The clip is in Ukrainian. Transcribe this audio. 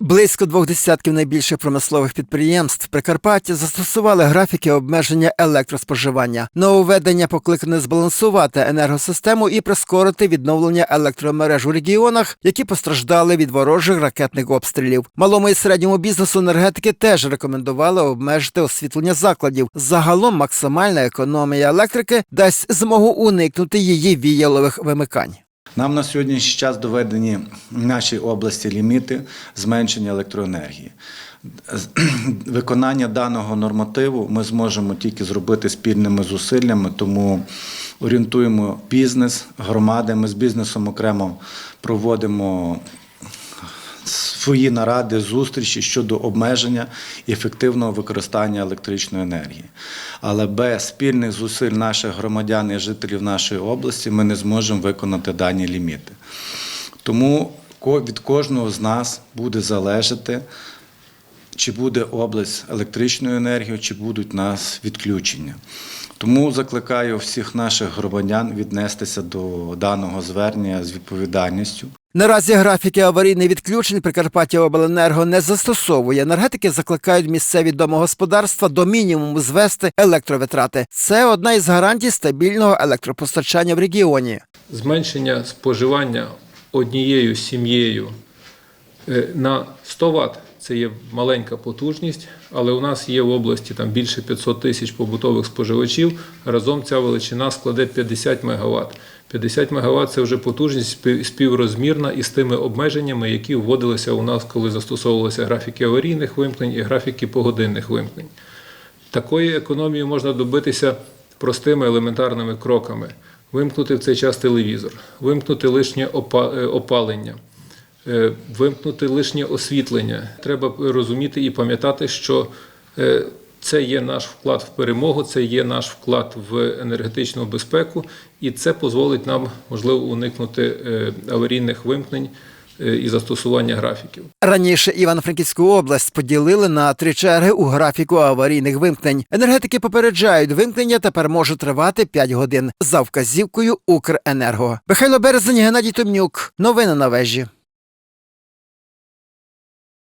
Близько двох десятків найбільших промислових підприємств Прикарпаття застосували графіки обмеження електроспоживання. Нововведення покликане збалансувати енергосистему і прискорити відновлення електромереж у регіонах, які постраждали від ворожих ракетних обстрілів. Малому і середньому бізнесу енергетики теж рекомендували обмежити освітлення закладів. Загалом максимальна економія електрики дасть змогу уникнути її віялових вимикань. Нам на сьогоднішній час доведені в нашій області ліміти зменшення електроенергії. Виконання даного нормативу ми зможемо тільки зробити спільними зусиллями, тому орієнтуємо бізнес, громади. Ми з бізнесом окремо проводимо свої наради, зустрічі щодо обмеження ефективного використання електричної енергії. Але без спільних зусиль наших громадян і жителів нашої області ми не зможемо виконати дані ліміти. Тому від кожного з нас буде залежати, чи буде область електричною енергією, чи будуть у нас відключення. Тому закликаю всіх наших громадян віднестися до даного звернення з відповідальністю. Наразі графіки аварійних відключень Прикарпаття Обленерго не застосовує. Енергетики закликають місцеві домогосподарства до мінімуму звести електровитрати. Це одна із гарантій стабільного електропостачання в регіоні. зменшення споживання однією сім'єю е, на 100 Вт це є маленька потужність, але у нас є в області там більше 500 тисяч побутових споживачів. Разом ця величина складе 50 МВт. 50 МВт – це вже потужність співрозмірна із тими обмеженнями, які вводилися у нас, коли застосовувалися графіки аварійних вимкнень і графіки погодинних вимкнень. Такої економії можна добитися простими елементарними кроками: вимкнути в цей час телевізор, вимкнути лишнє е, опалення, вимкнути лишнє освітлення. Треба розуміти і пам'ятати, що е, це є наш вклад в перемогу, це є наш вклад в енергетичну безпеку, і це дозволить нам можливо уникнути е, аварійних вимкнень е, і застосування графіків. Раніше Івано-Франківську область поділили на три черги у графіку аварійних вимкнень. Енергетики попереджають, вимкнення тепер може тривати 5 годин за вказівкою Укренерго. Михайло Березень, Геннадій Томнюк. Новини на вежі.